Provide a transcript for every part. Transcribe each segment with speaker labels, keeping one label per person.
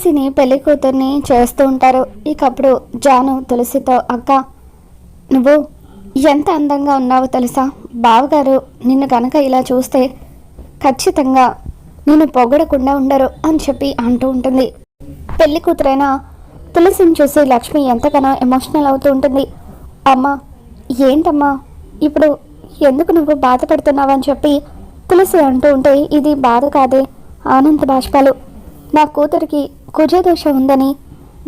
Speaker 1: తులసిని పెళ్ళి కూతుర్ని చేస్తూ ఉంటారు. ఇకప్పుడు జాను తులసితో అక్క నువ్వు ఎంత అందంగా ఉన్నావో తెలుసా? బావగారు నిన్ను కనుక ఇలా చూస్తే ఖచ్చితంగా నిన్ను పొగడకుండా ఉండరు అని చెప్పి అంటూ ఉంటుంది. పెళ్ళి కూతురైన తులసిని చూసి లక్ష్మి ఎంతగానో ఎమోషనల్ అవుతూ ఉంటుంది. అమ్మా ఏంటమ్మా? ఇప్పుడు ఎందుకు నువ్వు బాధపడుతున్నావు అని చెప్పి తులసి అంటూ ఉంటే ఇది బాధ కాదే ఆనంద బాష్పాలు. నా కూతురికి కుజదోషం ఉందని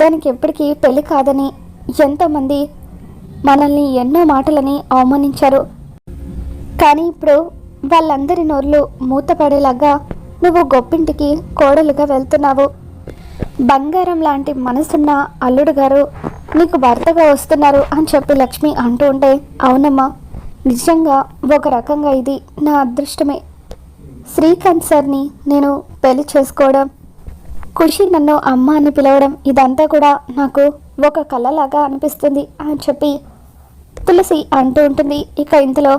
Speaker 1: దానికి ఎప్పటికీ పెళ్ళి కాదని ఎంతోమంది మనల్ని ఎన్నో మాటలని అవమానించారు. కానీ ఇప్పుడు వాళ్ళందరి నోర్లు మూతపడేలాగా నువ్వు గొప్పింటికి కోడలుగా వెళ్తున్నావు. బంగారం లాంటి మనసున్న అల్లుడు గారు నీకు భర్తగా వస్తున్నారు అని చెప్పి లక్ష్మి అంటూ ఉంటే అవునమ్మా నిజంగా ఒక రకంగా ఇది నా అదృష్టమే. శ్రీకాంత్ సార్ని నేను పెళ్ళి చేసుకోవడం ఖుషి నన్ను అమ్మ అని పిలవడం ఇదంతా కూడా నాకు ఒక కళలాగా అనిపిస్తుంది అని చెప్పి తులసి అంటూ ఉంటుంది. ఇక ఇంతలో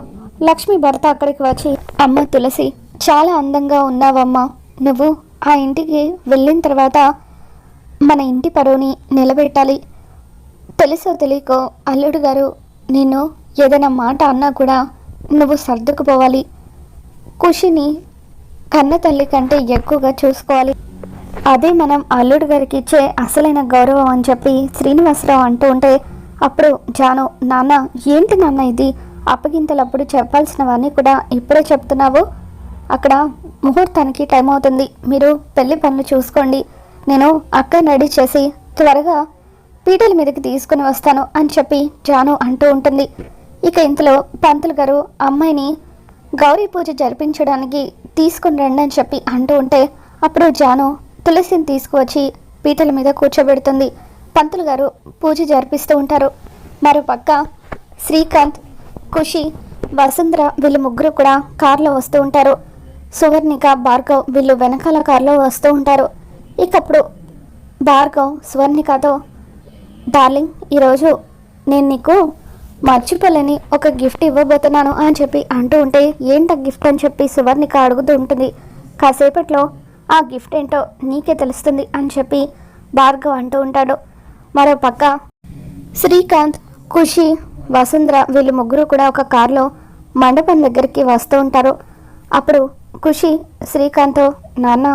Speaker 1: లక్ష్మి భర్త అక్కడికి వచ్చి అమ్మ తులసి చాలా అందంగా ఉన్నావమ్మా. నువ్వు ఆ ఇంటికి వెళ్ళిన తర్వాత మన ఇంటి పరువుని నిలబెట్టాలి. తెలుసో తెలియకో అల్లుడు గారు నేను ఏదైనా మాట అన్నా కూడా నువ్వు సర్దుకుపోవాలి. ఖుషిని కన్న తల్లి కంటే ఎక్కువగా చూసుకోవాలి. అదే మనం అల్లుడు గారికి ఇచ్చే అసలైన గౌరవం అని చెప్పి శ్రీనివాసరావు అంటూ ఉంటే అప్పుడు జాను నాన్న ఏంటి నాన్న ఇది? అప్పగింతలప్పుడు చెప్పాల్సినవన్నీ కూడా ఇప్పుడే చెప్తున్నావు? అక్కడ ముహూర్తానికి టైం అవుతుంది. మీరు పెళ్ళి పనులు చూసుకోండి. నేను అక్క రెడీ చేసి త్వరగా పీటల మీదకి తీసుకుని వస్తాను అని చెప్పి జాను అంటూ ఉంటుంది. ఇక ఇంతలో పంతులు గారు అమ్మాయిని గౌరీ పూజ జరిపించడానికి తీసుకుని రండి అని చెప్పి అంటూ ఉంటే అప్పుడు జాను తులసిని తీసుకువచ్చి పీటల మీద కూర్చోబెడుతుంది. పంతులు గారు పూజ జరిపిస్తూ ఉంటారు. మరో పక్క శ్రీకాంత్ ఖుషి వసుంధర వీళ్ళు ముగ్గురు కూడా కార్లో వస్తూ ఉంటారు. సువర్ణిక భార్గవ్ వీళ్ళు వెనకాల కార్లో వస్తూ ఉంటారు. ఇకప్పుడు భార్గవ్ సువర్ణికతో డార్లింగ్ ఈరోజు నేను నీకు మర్చిపోలేని ఒక గిఫ్ట్ ఇవ్వబోతున్నాను అని చెప్పి అంటూ ఉంటే ఏంట గిఫ్ట్ అని చెప్పి సువర్ణిక అడుగుతూ ఉంటుంది. కాసేపట్లో ఆ గిఫ్ట్ ఏంటో నీకే తెలుస్తుంది అని చెప్పి భార్గవ్ అంటూ ఉంటాడు. మరో పక్క శ్రీకాంత్ ఖుషి వసుంధర వీళ్ళు ముగ్గురు కూడా ఒక కారులో మండపం దగ్గరికి వస్తూ ఉంటారు. అప్పుడు ఖుషి శ్రీకాంత్ నాన్న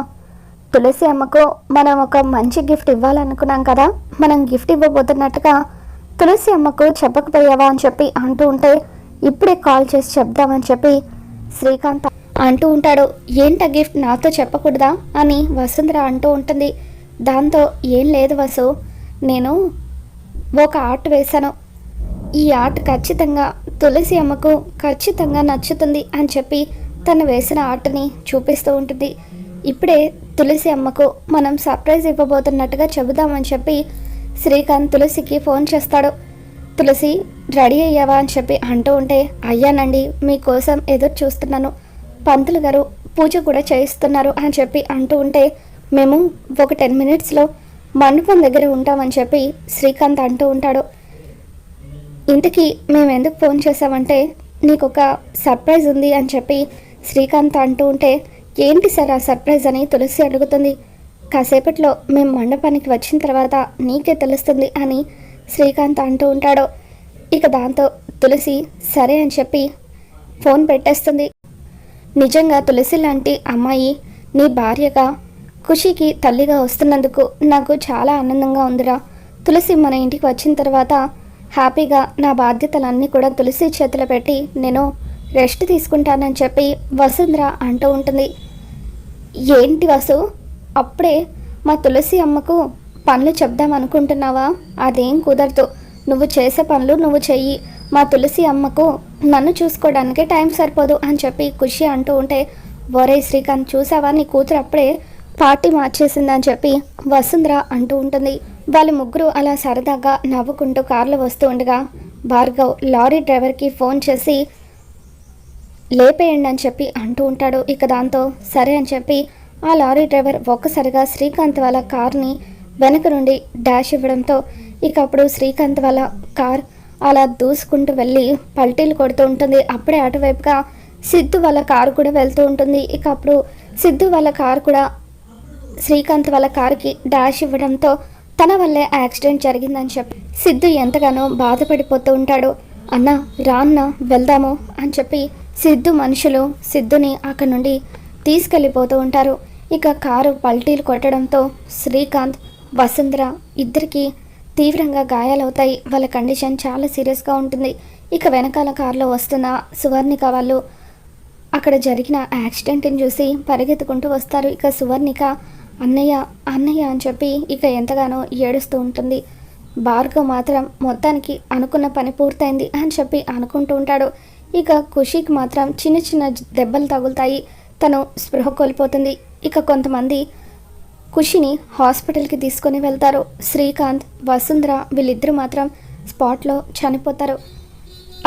Speaker 1: తులసి అమ్మకు మనం ఒక మంచి గిఫ్ట్ ఇవ్వాలనుకున్నాం కదా మనం గిఫ్ట్ ఇవ్వబోతున్నట్టుగా తులసి అమ్మకు చెప్పకపోయావా అని చెప్పి అంటూ ఉంటే ఇప్పుడే కాల్ చేసి చెప్దామని చెప్పి శ్రీకాంత్ అంటూ ఉంటాడు. ఏంట గిఫ్ట్ నాతో చెప్పకూడదా? అని వసుంధర అంటూ ఉంటుంది. దాంతో ఏం లేదు వసు. నేను ఒక ఆర్ట్ వేశాను. ఈ ఆర్ట్ ఖచ్చితంగా తులసి అమ్మకు ఖచ్చితంగా నచ్చుతుంది అని చెప్పి తను వేసిన ఆర్ట్ని చూపిస్తూ ఉంటుంది. ఇప్పుడే తులసి అమ్మకు మనం సర్ప్రైజ్ ఇవ్వబోతున్నట్టుగా చెబుదామని చెప్పి శ్రీకాంత్ తులసికి ఫోన్ చేస్తాడు. తులసి రెడీ అయ్యావా? అని చెప్పి అంటూ ఉంటే అయ్యానండి. మీకోసం ఎదురు చూస్తున్నాను పంతులు గారు పూజ కూడా చేయిస్తున్నారు అని చెప్పి అంటూ ఉంటే మేము ఒక టెన్ మినిట్స్లో మండపం దగ్గర ఉంటామని చెప్పి శ్రీకాంత్ అంటూ ఉంటాడు. ఇంటికి మేము ఎందుకు ఫోన్ చేసామంటే నీకు ఒక సర్ప్రైజ్ ఉంది అని చెప్పి శ్రీకాంత్ అంటూ ఉంటే ఏంటి సార్ ఆ సర్ప్రైజ్ అని తులసి అడుగుతుంది. కాసేపట్లో మేము మండపానికి వచ్చిన తర్వాత నీకే తెలుస్తుంది అని శ్రీకాంత్ అంటూ ఉంటాడు. ఇక దాంతో తులసి సరే అని చెప్పి ఫోన్ పెట్టేస్తుంది. నిజంగా తులసి లాంటి అమ్మాయి నీ భార్యగా ఖుషికి తల్లిగా వస్తున్నందుకు నాకు చాలా ఆనందంగా ఉందిరా. తులసి మన ఇంటికి వచ్చిన తర్వాత హ్యాపీగా నా బాధ్యతలన్నీ కూడా తులసి చేతిలో పెట్టి నేను రెస్ట్ తీసుకుంటానని చెప్పి వసుంధర అంటూ ఉంటుంది. ఏంటి వసు? అప్పుడే మా తులసి అమ్మకు పనులు చెప్దాం అనుకుంటున్నావా? అదేం కుదరదు. నువ్వు చేసే పనులు నువ్వు చెయ్యి. మా తులసి అమ్మకు నన్ను చూసుకోవడానికి టైం సరిపోదు అని చెప్పి ఖుషి అంటూ ఉంటే ఒరే శ్రీకాంత్ చూసావా? నీ కూతురు అప్పుడే పార్టీ మార్చేసిందని చెప్పి వసుంధర అంటూ ఉంటుంది. వాళ్ళ ముగ్గురు అలా సరదాగా నవ్వుకుంటూ కార్లో వస్తూ ఉండగా భార్గవ్ లారీ డ్రైవర్కి ఫోన్ చేసి లేపేయండి అని చెప్పి అంటూ ఉంటాడు. ఇక దాంతో సరే అని చెప్పి ఆ లారీ డ్రైవర్ ఒక్కసారిగా శ్రీకాంత్ వాళ్ళ కార్ని వెనక నుండి డాష్ ఇవ్వడంతో ఇక అప్పుడు శ్రీకాంత్ వాళ్ళ కార్ అలా దూసుకుంటూ వెళ్ళి పల్టీలు కొడుతూ ఉంటుంది. అప్పుడే అటువైపుగా సిద్ధు వాళ్ళ కారు కూడా వెళ్తూ ఉంటుంది. ఇక అప్పుడు సిద్ధు వాళ్ళ కారు కూడా శ్రీకాంత్ వాళ్ళ కారుకి డాష్ ఇవ్వడంతో తన వల్లే యాక్సిడెంట్ జరిగిందని చెప్పి సిద్ధు ఎంతగానో బాధపడిపోతూ ఉంటాడు. అన్న రాన్న వెళ్దాము అని చెప్పి సిద్ధు మనుషులు సిద్ధుని అక్కడి నుండి తీసుకెళ్ళిపోతూ ఉంటారు. ఇక కారు పల్టీలు కొట్టడంతో శ్రీకాంత్ వసుంధర ఇద్దరికి తీవ్రంగా గాయాలవుతాయి. వాళ్ళ కండిషన్ చాలా సీరియస్గా ఉంటుంది. ఇక వెనకాల కారులో వస్తున్న సువర్ణిక వాళ్ళు అక్కడ జరిగిన యాక్సిడెంట్ని చూసి పరిగెత్తుకుంటూ వస్తారు. ఇక సువర్ణిక అన్నయ్య అన్నయ్య అని చెప్పి ఇక ఎంతగానో ఏడుస్తూ ఉంటుంది. భార్గవ్ మాత్రం మొత్తానికి అనుకున్న పని పూర్తయింది అని చెప్పి అనుకుంటూ ఉంటాడు. ఇక ఖుషికి మాత్రం చిన్న చిన్న దెబ్బలు తగులుతాయి. తను స్పృహ కోల్పోతుంది. ఇక కొంతమంది ఖుషిని హాస్పిటల్కి తీసుకొని వెళ్తారు. శ్రీకాంత్ వసుంధర వీళ్ళిద్దరూ మాత్రం స్పాట్లో చనిపోతారు.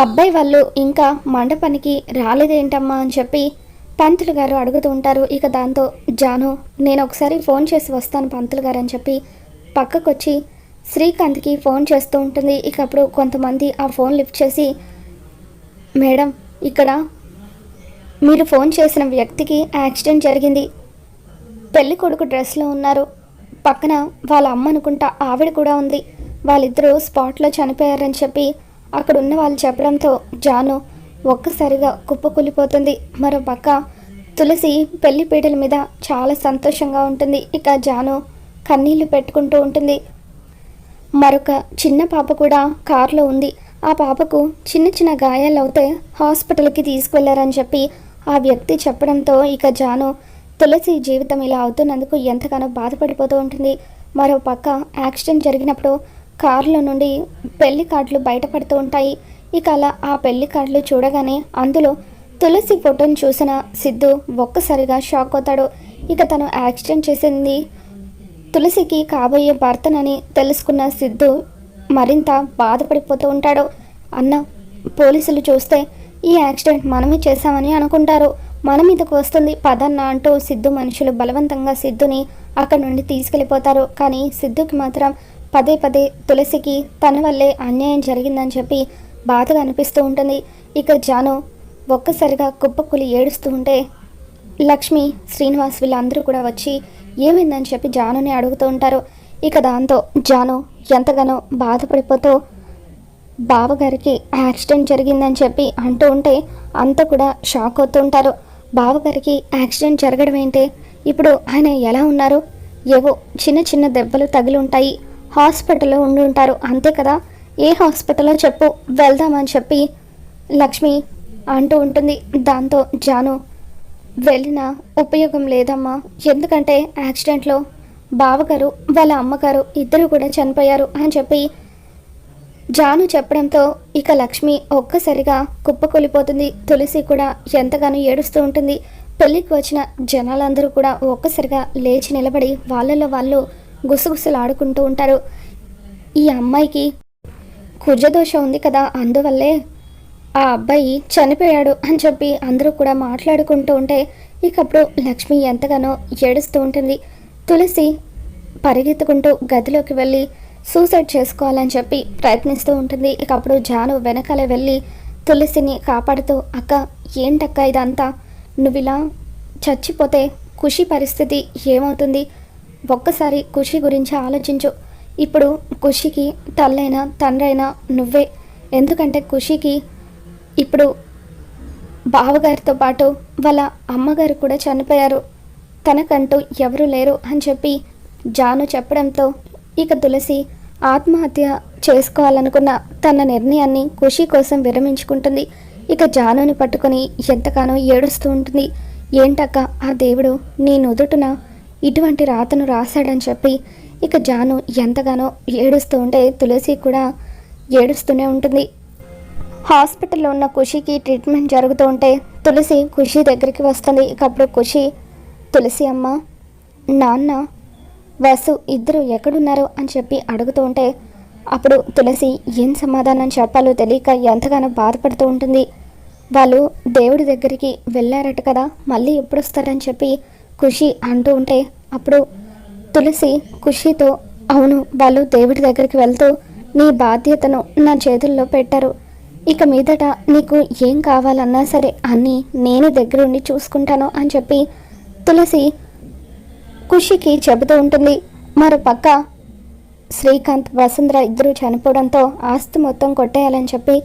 Speaker 1: అబ్బాయి వాళ్ళు ఇంకా మండపానికి రాలేదేంటమ్మా అని చెప్పి పంతులు గారు అడుగుతూ ఉంటారు. ఇక దాంతో జాను నేను ఒకసారి ఫోన్ చేసి వస్తాను పంతులు గారు అని చెప్పి పక్కకొచ్చి శ్రీకాంత్కి ఫోన్ చేస్తూ ఉంటుంది. ఇక అప్పుడు కొంతమంది ఆ ఫోన్ లిఫ్ట్ చేసి మేడం ఇక్కడ మీరు ఫోన్ చేసిన వ్యక్తికి యాక్సిడెంట్ జరిగింది. పెళ్ళి కొడుకు డ్రెస్లో ఉన్నారు. పక్కన వాళ్ళ అమ్మ అనుకుంటా ఆవిడ కూడా ఉంది. వాళ్ళిద్దరూ స్పాట్లో చనిపోయారని చెప్పి అక్కడ ఉన్న వాళ్ళు చెప్పడంతో జాను ఒక్కసారిగా కుప్పకూలిపోతుంది మరో పక్క తులసి పెళ్ళి పీటల మీద చాలా సంతోషంగా ఉంటుంది. ఇక జాను కన్నీళ్ళు పెట్టుకుంటూ ఉంటుంది. మరొక చిన్న పాప కూడా కారులో ఉంది. ఆ పాపకు చిన్న చిన్న గాయాలు అవుతే హాస్పిటల్కి తీసుకువెళ్ళారని చెప్పి ఆ వ్యక్తి చెప్పడంతో ఇక జాను తులసి జీవితం ఇలా అవుతున్నందుకు ఎంతగానో బాధపడిపోతూ ఉంటుంది. మరో పక్క యాక్సిడెంట్ జరిగినప్పుడు కారులో నుండి పెళ్ళి కార్డులు బయటపడుతూ ఉంటాయి. ఇక అలా ఆ పెళ్ళి కార్డులు చూడగానే అందులో తులసి ఫోటోని చూసిన సిద్ధు ఒక్కసారిగా షాక్ అవుతాడు. ఇక తను యాక్సిడెంట్ చేసింది తులసికి కాబోయే భర్తనని తెలుసుకున్న సిద్ధు మరింత బాధపడిపోతూ ఉంటాడు. అన్న పోలీసులు చూస్తే ఈ యాక్సిడెంట్ మనమే చేశామని అనుకుంటారు. మన మీదకు వస్తుంది. పదన్న అంటూ సిద్ధు మనుషులు బలవంతంగా సిద్ధుని అక్కడి నుండి తీసుకెళ్ళిపోతారు. కానీ సిద్ధుకి మాత్రం పదే పదే తులసికి తన వల్లే అన్యాయం జరిగిందని చెప్పి బాధగా అనిపిస్తూ ఉంటుంది. ఇక జాను ఒక్కసారిగా కుప్పకులి ఏడుస్తూ ఉంటే లక్ష్మి శ్రీనివాస్ వీళ్ళందరూ కూడా వచ్చి ఏమైందని చెప్పి జానుని అడుగుతూ ఉంటారు. ఇక దాంతో జాను ఎంతగానో బాధపడిపోతూ బావగారికి యాక్సిడెంట్ జరిగిందని చెప్పి అంటూ ఉంటే అంతా కూడా షాక్ అవుతూ ఉంటారు. బావగారికి యాక్సిడెంట్ జరగడం ఏంటే? ఇప్పుడు ఆయన ఎలా ఉన్నారు? ఏవో చిన్న చిన్న దెబ్బలు తగిలి ఉంటాయి హాస్పిటల్లో ఉండి ఉంటారు. అంతే కదా? ఏ హాస్పిటల్లో చెప్పు వెళ్దామని చెప్పి లక్ష్మి అంటూ ఉంటుంది. దాంతో జాను వెళ్ళిన ఉపయోగం లేదమ్మా. ఎందుకంటే యాక్సిడెంట్లో బావగారు వాళ్ళ అమ్మగారు ఇద్దరు కూడా చనిపోయారు అని చెప్పి జాను చెప్పడంతో ఇక లక్ష్మి ఒక్కసారిగా కుప్పకొలిపోతుంది. తులసి కూడా ఎంతగానో ఏడుస్తూ ఉంటుంది. పెళ్ళికి వచ్చిన జనాలందరూ కూడా ఒక్కసారిగా లేచి నిలబడి వాళ్ళలో వాళ్ళు గుసగుసలాడుకుంటూ ఉంటారు. ఈ అమ్మాయికి కుజదోష ఉంది కదా అందువల్లే ఆ అబ్బాయి చనిపోయాడు అని చెప్పి అందరూ కూడా మాట్లాడుకుంటూ ఉంటే ఇకప్పుడు లక్ష్మి ఎంతగానో ఏడుస్తూ ఉంటుంది. తులసి పరిగెత్తుకుంటూ గదిలోకి వెళ్ళి సూసైడ్ చేసుకోవాలని చెప్పి ప్రయత్నిస్తూ ఉంటుంది. ఇక అప్పుడు జాను వెనకాల వెళ్ళి తులసిని కాపాడుతూ అక్క ఏంటక్క ఇదంతా? నువ్వు ఇలా చచ్చిపోతే ఖుషి పరిస్థితి ఏమవుతుంది? ఒక్కసారి ఖుషి గురించి ఆలోచించు. ఇప్పుడు ఖుషికి తల్లైనా తండ్రైనా నువ్వే. ఎందుకంటే ఖుషికి ఇప్పుడు బావగారితో పాటు వాళ్ళ అమ్మగారు కూడా చనిపోయారు. తనకంటూ ఎవరు లేరు అని చెప్పి జాను చెప్పడంతో ఇక తులసి ఆత్మహత్య చేసుకోవాలనుకున్న తన నిర్ణయాన్ని ఖుషి కోసం విరమించుకుంటుంది. ఇక జానుని పట్టుకొని ఎంతగానో ఏడుస్తూ ఉంటుంది. ఏంటక్క ఆ దేవుడు నీ నుదుటున ఇటువంటి రాతను రాశాడని చెప్పి ఇక జాను ఎంతగానో ఏడుస్తూ ఉంటే తులసి కూడా ఏడుస్తూనే ఉంటుంది. హాస్పిటల్లో ఉన్న ఖుషికి ట్రీట్మెంట్ జరుగుతూ ఉంటే తులసి ఖుషి దగ్గరికి వస్తుంది. ఇక అప్పుడు ఖుషి తులసి అమ్మ నాన్న వసు ఇద్దరు ఎక్కడున్నారు? అని చెప్పి అడుగుతూ ఉంటే అప్పుడు తులసి ఏం సమాధానం చెప్పాలో తెలియక ఎంతగానో బాధపడుతూ ఉంటుంది. వాళ్ళు దేవుడి దగ్గరికి వెళ్ళారట కదా మళ్ళీ ఎప్పుడు వస్తారని చెప్పి ఖుషి అంటూ ఉంటే అప్పుడు తులసి ఖుషితో అవును వాళ్ళు దేవుడి దగ్గరికి వెళ్తూ నీ బాధ్యతను నా చేతుల్లో పెట్టారు. ఇక మీదట నీకు ఏం కావాలన్నా సరే అన్నీ నేనే దగ్గరుండి చూసుకుంటాను అని చెప్పి తులసి ఖుషికి చెబుతూ ఉంటుంది. మరో పక్క శ్రీకాంత్ వసుంధర ఇద్దరు చనిపోవడంతో ఆస్తి మొత్తం కొట్టేయాలని చెప్పి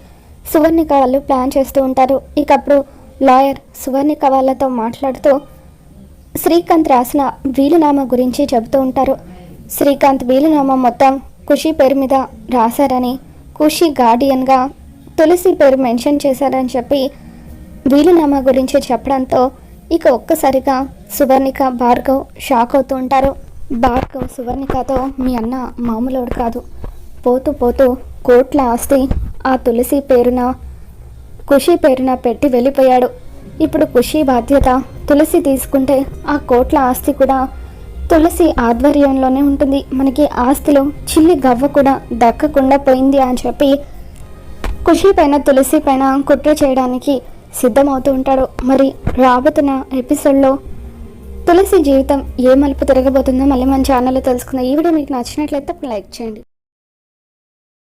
Speaker 1: సువర్ణిక వాళ్ళు ప్లాన్ చేస్తూ ఉంటారు. ఇకప్పుడు లాయర్ సువర్ణిక వాళ్ళతో మాట్లాడుతూ శ్రీకాంత్ రాసిన వీలునామా గురించి చెబుతూ ఉంటారు. శ్రీకాంత్ వీలునామా మొత్తం ఖుషి పేరు మీద రాశారని ఖుషి గార్డియన్గా తులసి పేరు మెన్షన్ చేశారని చెప్పి వీలునామా గురించి చెప్పడంతో ఇక ఒక్కసారిగా సువర్ణిక భార్గవ్ షాక్ అవుతూ ఉంటారు. భార్గవ్ సువర్ణికతో మీ అన్న మామూలుడు కాదు. పోతూ పోతూ కోట్ల ఆస్తి ఆ తులసి పేరున ఖుషి పేరున పెట్టి వెళ్ళిపోయాడు. ఇప్పుడు ఖుషి బాధ్యత తులసి తీసుకుంటే ఆ కోట్ల ఆస్తి కూడా తులసి ఆధ్వర్యంలోనే ఉంటుంది. మనకి ఆస్తిలో చిల్లి గవ్వ కూడా దక్కకుండా పోయింది అని చెప్పి ఖుషి పైన తులసి పైన కుట్ర చేయడానికి సిద్ధమవుతూ ఉంటాడు. మరి రాబోతున్న ఎపిసోడ్లో తులసి జీవితం ఏ మలుపు తిరగబోతుందో మళ్ళీ మన ఛానల్లో తెలుసుకుందాం. ఈ వీడియో మీకు నచ్చినట్లయితే లైక్ చేయండి.